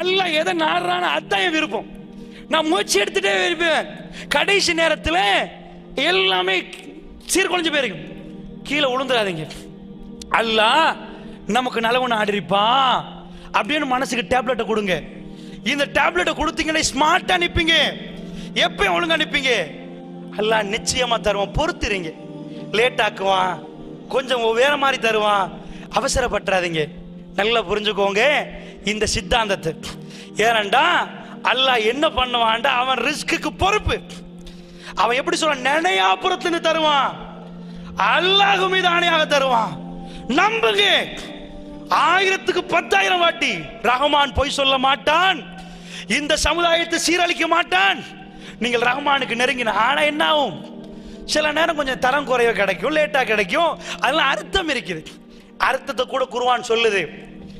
அல்ல எதை நாடுறான்னு அதான் என் விருப்பம். நான் முயற்சி எடுத்துட்டே இருப்பேன். கடைசி நேரத்தில் எல்லாமே சீர்குலைஞ்சு போயிருக்கும். கீழே விழுந்துடாதீங்க அல்ல நமக்கு நல்லவன் ஆடிருப்பா. அப்படின்னு மனசுக்கு டேப்லெட்டை கொடுங்க. இந்த டேப்லெட்டை கொடுத்தீங்கன்னா ஸ்மார்ட்டாக நிற்பீங்க எப்பயும் ஒழுங்காக நிற்பீங்க எல்லாம் நிச்சயமாக தருவான். பொறுத்துறீங்க. லேட் ஆக்குவான். கொஞ்சம் வேற மாதிரி தருவான். அவசரப்பட்டுறாதீங்க. நல்லா புரிஞ்சுக்கோங்க. இந்த சித்தாந்தத்தை. ஏனண்டா அல்லாஹ் என்ன பண்ணுவான்டா? அவன் ரிஸ்க்குக்கு பொறுப்பு. அவன் எப்படி சொல்ல நினையாப்புறத்துன்னு தருவான். அல்லாஹ் மீது ஆணையாக தருவான். நம்புங்க. ஆயிரத்துக்கு பத்தாயிரம் வாட்டி ரஹமான் பொய் சொல்ல மாட்டான். இந்த சமுதாயத்தை சீரழிக்க மாட்டான். நீங்கள் ரஹமானுக்கு நெருங்கின ஆனா என்ன ஆகும்? சில நேரம் கொஞ்சம் தரம் குறைய கிடைக்கும் லேட்டா கிடைக்கும். அதெல்லாம் அர்த்தம் இருக்குது. அர்த்தத்தை கூட குருவான் சொல்லுது.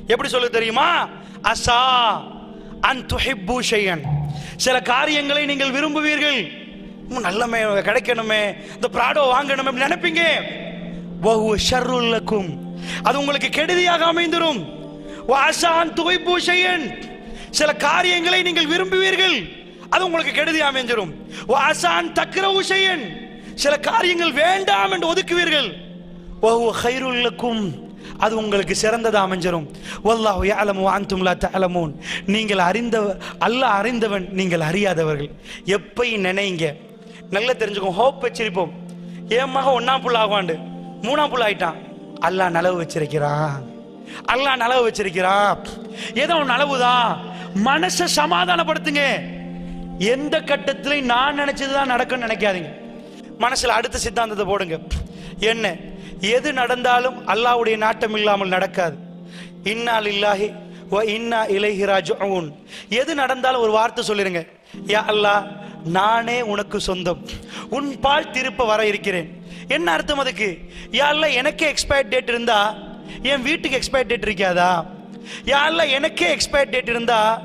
எப்படி சொல்லுது தெரியுமா? அசா அன் துஹிப்பு ஷையன். சில காரியங்களை நீங்கள் விரும்புவீர்கள். நல்லமே கிடைக்கணுமே. இந்த ப்ராடோ வாங்கணுமே நினைப்பீங்க. வஹுவ ஷர்ருல்லக்கும் அது உங்களுக்கு கெடுதியாக அமைந்துரும். வாசான் துவைப்பு செய்யன் சில காரியங்களை நீங்கள் விரும்புவீர்கள். அது உங்களுக்கு கெடுதி அமைஞ்சிரும் வாசான் தக்ரவு செய்யன் சில காரியங்கள் வேண்டாம் என்று ஒதுக்குவீர்கள். வஹுவ கைருல் அது உங்களுக்கு சிறந்ததாக அமைஞ்சிடும் வல்லாஹு யஅலமு வ தலமோன் நீங்கள் அறிந்த அல்லாஹ் அறிந்தவன் நீங்கள் அறியாதவர்கள். எப்பையும் நினைங்க. நல்லா தெரிஞ்சுக்கோ ஹோப் வச்சிருப்போம். ஏன் மகன் ஒன்றாம் புள்ள ஆகுவாண்டு மூணாம் புள்ள ஆயிட்டான். அல்லாஹ் நலவு வச்சிருக்கிறான். அல்லாஹ் நலவு வச்சிருக்கிறான். ஏதோ ஒரு நலவுதான் மனசை சமாதானப்படுத்துங்க. எந்த கட்டத்திலையும் நான் நினைச்சதுதான் நடக்கும்னு நினைக்காதீங்க. மனசுல அடுத்த சித்தாந்தத்தை போடுங்க. என்ன? எது நடந்தாலும் அல்லாஹ்வுடைய நாட்டம் இல்லாமல் நடக்காது. இன்னால் இல்லாஹி இன்னா இலைஹி எது நடந்தாலும் ஒரு வார்த்தை சொல்லிருங்க. யா அல்லாஹ் நானே உனக்கு சொந்தம். உன் பால் திருப்ப வர இருக்கிறேன். என்ன அர்த்தம் அதுக்கு? யா எனக்கே எக்ஸ்பயர் டேட் இருந்தா என் வீட்டுக்கு எக்ஸ்பயர் டேட் இருக்காதா? யா அல்லா எனக்கே எக்ஸ்பயர் டேட் இருந்தா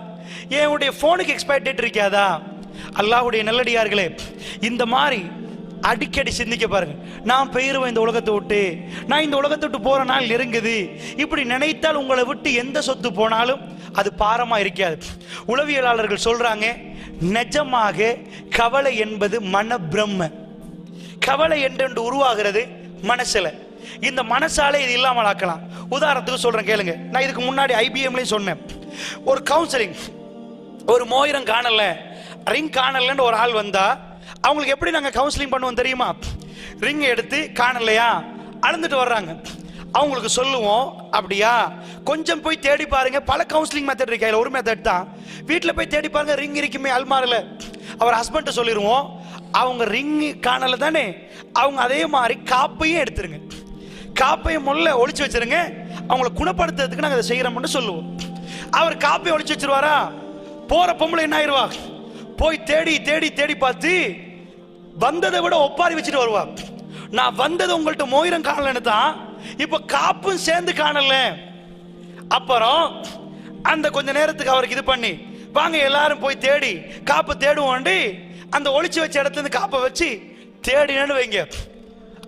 என்னுடைய ஃபோனுக்கு எக்ஸ்பயர் டேட் இருக்காதா? அல்லாஹுடைய நல்லடியார்களே இந்த மாதிரி அடிக்கடி சிந்திக்க பாருங்க. நான் பெயருவேன் இந்த உலகத்தை விட்டு நான் இந்த உலகத்தை விட்டு போற நாள் நெருங்குது. இப்படி நினைத்தால் உங்களை விட்டு எந்த சொத்து போனாலும் அது பாரமா இருக்காது. உளவியலாளர்கள் சொல்றாங்க நிஜமாக கவலை என்பது மன பிரம்ம கவலை என்று உருவாகிறது மனசுல. இந்த மனசாலே இது இல்லாமல் ஆக்கலாம். உதாரணத்துக்கு சொல்றேன் கேளுங்க. நான் இதுக்கு முன்னாடி ஐபிஎம்லயும் சொன்னேன். ஒரு கவுன்சிலிங் ஒரு மோயிரம் காணல. ரிங் காணலன்னு ஒரு ஆள் வந்தா அவங்களுக்கு எப்படி நாங்க கவுன்சிலிங் பண்ணுவோம் தெரியுமா? ரிங் எடுத்து காணலையா? அளந்துட்டு வர்றாங்க. அவங்களுக்கு சொல்லுவோம் அப்படியா? கொஞ்சம் போய் தேடி பாருங்க. பல கவுன்சிலிங் மெத்தட் இருக்கு. அதில் ஒரு மெத்தட் தான். வீட்டில் போய் தேடி பாருங்க ரிங் இருக்குமே அல்மாரில். அவர் ஹஸ்பண்ட்டை சொல்லிடுவோம் அவங்க ரிங் காணல தானே? அவங்க அதே மாதிரி காப்பையும் எடுத்துருங்க. காப்பையும் முள்ள ஒழிச்சு வச்சிருங்க. அவங்கள குணப்படுத்துறதுக்கு நாங்கள் அதை செய்கிறோம்னு சொல்லுவோம். அவர் காப்பையும் ஒழிச்சு வச்சிருவாரா? போற பொம்பளை என்ன ஆயிடுவா போய் தேடி தேடி தேடி பார்த்து வந்ததை விட ஒப்பாரி வச்சுட்டு வருவா. நான் வந்தது உங்கள்ட்ட மோயிரம் காணலன்னு தான் இப்ப காப்பும் சேர்ந்து காணல. அப்புறம் அந்த கொஞ்ச நேரத்துக்கு அவருக்கு இது பண்ணி வாங்க எல்லாரும் போய் தேடி காப்பு தேடுவோண்டி அந்த ஒளிச்சு வச்ச இடத்துல இருந்து காப்பை வச்சு தேடினு வைங்க.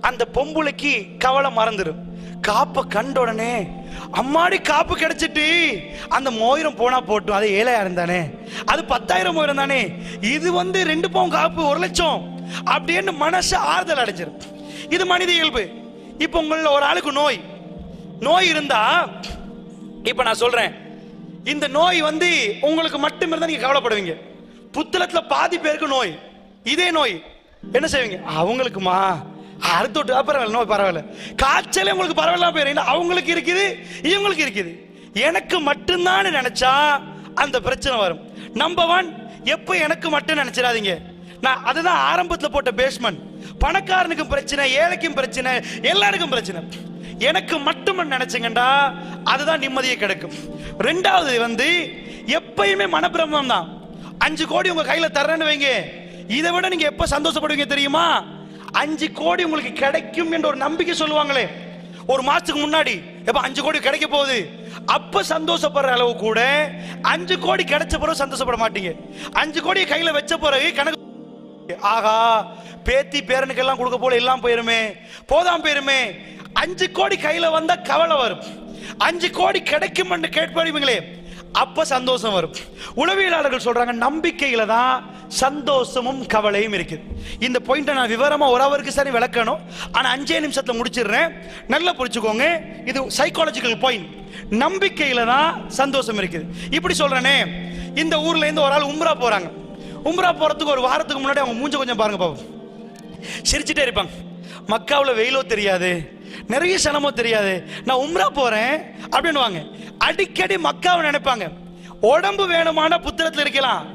அந்த பொம்புளைக்கு கவலை மறந்துடும் காப்பை கண்ட உடனே அம்மாடி காப்பு கிடைச்சிட்டு அந்த மோயிரம் போனா போட்டும். அது ஏழாயிரம் தானே? அது பத்தாயிரம் மோயிரம் தானே? இது வந்து ரெண்டு பவுன் காப்பு ஒரு லட்சம். அப்படின்னு மனசு ஆறுதல் அடைஞ்சிரும். இது மனித இயல்பு. இப்போ உங்களில் ஒரு ஆளுக்கு நோய். நோய் இருந்தா இப்ப நான் சொல்றேன். இந்த நோய் வந்து உங்களுக்கு மட்டும் இருந்தா நீங்க கவலைப்படுவீங்க. புத்தளத்துல பாதி பேருக்கு நோய். இதே நோய். என்ன செய்வீங்க? அவங்களுக்குமா? அறுத்து பரவாயில்ல நோய் பரவாயில்ல. காய்ச்சலே உங்களுக்கு பரவாயில்ல போயிரு அவங்களுக்கு இருக்குது இவங்களுக்கு இருக்குது. எனக்கு மட்டும்தான் நினைச்சா அந்த பிரச்சனை வரும். நம்பர் ஒன் எப்போ எனக்கு மட்டும் நினைச்சிடாதீங்க. நான் அதுதான் ஆரம்பத்தில் போட்ட பேஸ்மெண்ட் பணக்காரனுக்கும் பிரச்சனை ஏழைக்கும் பிரச்சனை எல்லாருக்கும் பிரச்சனை. எனக்கு மட்டும் நினைச்சுங்கண்டா அதுதான் நிம்மதியை கிடைக்கும். ரெண்டாவது வந்து எப்பயுமே மனப்பிரமம் தான். அஞ்சு கோடி உங்க கையில தர்றேன்னு வைங்க. இதை விட நீங்க எப்ப சந்தோஷப்படுவீங்க தெரியுமா? அஞ்சு கோடி உங்களுக்கு கிடைக்கும் என்ற ஒரு நம்பிக்கை சொல்லுவாங்களே. ஒரு மாசத்துக்கு முன்னாடி எப்ப அஞ்சு கோடி கிடைக்க போகுது? அப்ப சந்தோஷப்படுற அளவு கூட அஞ்சு கோடி கிடைச்ச பிறகு சந்தோஷப்பட மாட்டீங்க. அஞ்சு கோடி கையில வச்ச பிறகு கணக்கு ஆகா பேத்தி பேரனுக்கெல்லாம் கொடுக்க போல எல்லாம் போயிருமே. போதாம் போயிருமே. அஞ்சு கோடி கையில வந்தா கவலை வரும். அஞ்சு கோடி கிடைக்கும் என்று கேட்பீங்களே அப்ப சந்தோஷம் வரும். உளவியலாளர்கள் சொல்றாங்க நம்பிக்கையில தான் சந்தோஷமும் கவலையும் இருக்குது. இந்த பாயிண்ட்டை நான் விவரமா ஒரு அவருக்கு சரி விளக்கணும். ஆனா அஞ்சே நிமிஷத்துல முடிச்சிடுறேன். நல்லா புரிச்சுக்கோங்க இது சைக்காலஜிக்கல் பாயிண்ட் நம்பிக்கையில தான் சந்தோஷம் இருக்குது. இப்படி சொல்றேனே. இந்த ஊர்ல இருந்து ஒரு ஆள் உம்ரா போறாங்க. உம்ரா போறதுக்கு ஒரு வாரத்துக்கு முன்னாடி அவங்க மூஞ்ச கொஞ்சம் பாருங்க பாப்போம் சிரிச்சுட்டே இருப்பாங்க. மக்காவில் வெயிலோ தெரியாது. நிறைய சனமோ தெரியாது. நான் உம்ரா போறேன் அப்படின்னுவாங்க. அடிக்கடி மக்காவை நினைப்பாங்க. உடம்பு வேணுமான புத்திரத்தில் இருக்கலாம்.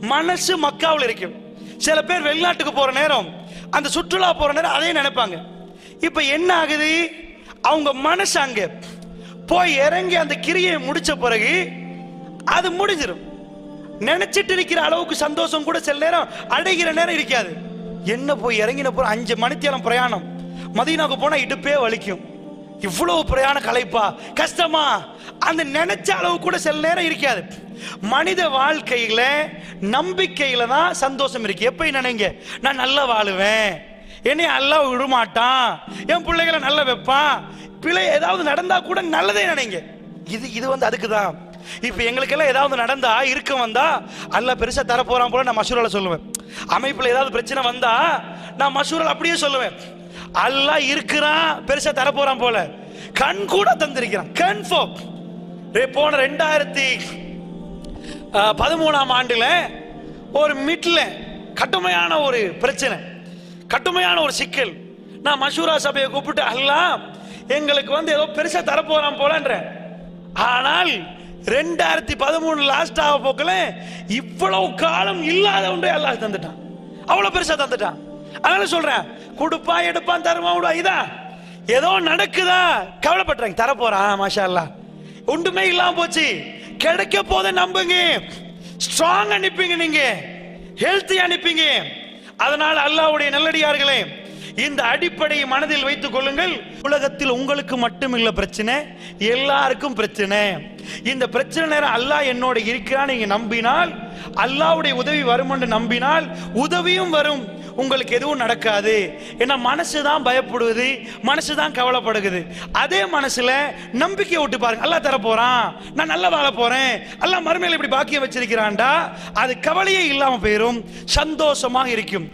மனசு மக்காவில் இருக்கும். சில பேர் வெளிநாட்டுக்கு போற நேரம் அந்த சுற்றுலா போற நேரம் அதையும் நினைப்பாங்க. இப்ப என்ன ஆகுது? அவங்க மனசு அங்க. போய் இறங்கி அந்த கிரியை முடிச்ச பிறகு அது முடிஞ்சிடும் நினைச்சிட்டு இருக்கிற அளவுக்கு சந்தோஷம் கூட சில நேரம் அடைகிற நேரம் இருக்காது. என்ன போய் இறங்கின போற அஞ்சு மணித்தேரம் பிரயாணம். மதியனாக்கு போனா இடுப்பே வலிக்கும். இவ்வளவு பிரயாண கலைப்பா கஷ்டமா? அந்த நினைச்ச அளவு கூட சில நேரம் இருக்காது. மனித வாழ்க்கையில நம்பிக்கையில தான் சந்தோஷம் இருக்கு. எப்ப நினைங்க? நான் நல்லா வாழுவேன். என்னை நல்லா விடமாட்டான். என் பிள்ளைகளை நல்லா வைப்பான். பிள்ளை ஏதாவது நடந்தா கூட நல்லதே நினைங்க. இது இது வந்து அதுக்கு தான் இப்போ எங்களுக்கெல்லாம் ஏதாவது நடந்தா இருக்க வந்தா அல்ல பெருசா தர போறான் போல நான் மசூரால சொல்லுவேன். அமைப்புல ஏதாவது பிரச்சனை வந்தா நான் மசூரால் அப்படியே சொல்லுவேன். அல்ல இருக்கிறான் பெருசா தர போறான் போல. கண் கூட தந்திருக்கிறான். கன்ஃபார்ம் போன ரெண்டாயிரத்தி பதிமூணாம் ஆண்டுல ஒரு மிட்ல கடுமையான ஒரு பிரச்சனை கடுமையான ஒரு சிக்கல். நான் மஷூரா சபையை கூப்பிட்டு அல்லா எங்களுக்கு வந்து ஏதோ பெருசா தரப்போறான் போலன்ற ஆனால் ரெண்டாயிரத்தி பதிமூணு லாஸ்ட் ஆக போக்கல இவ்வளவு காலம் இல்லாத ஒன்றை அல்லாஹ் தந்துட்டான். அவ்வளவு பெருசா தந்துட்டான். அதனால சொல்றேன் கொடுப்பா எடுப்பான் தருமா விடுவா இதான் ஏதோ நடக்குதா? கவலைப்படுறாங்க தரப்போறான் மாஷா அல்லா ஒன்றுமே இல்லாம போச்சு. கிடைக்க போத நம்புங்க. ஸ்ட்ராங் அனுப்பிங்க நீங்க. ஹெல்த்தி அனுப்பிங்க அதனால் அல்லாவுடைய நல்லடியார்களே இந்த அடிப்படையை மனதில் வைத்துக் கொள்ளுங்கள். உலகத்தில் உங்களுக்கு மட்டும் இல்ல பிரச்சனை எல்லாருக்கும் பிரச்சனை. இந்த பிரச்சனை நேரம் அல்லாஹ் என்னோட இருக்கிறான் நீங்க நம்பினால் அல்லாஹ்வுடைய உதவி வரும் என்று நம்பினால் உதவியும் வரும். உங்களுக்கு எதுவும் நடக்காது. ஏன்னா மனசு தான் பயப்படுவது மனசு தான் கவலைப்படுகுது அதே மனசுல நம்பிக்கை விட்டு பாருங்க. அல்லாஹ் தர போறான். நான் நல்லா வாழ போறேன். அல்லாஹ் மறுமையில் இப்படி பாக்கியம் வச்சிருக்கிறான்டா. அது கவலையே இல்லாம போயிரும். சந்தோஷமாக இருக்கும்.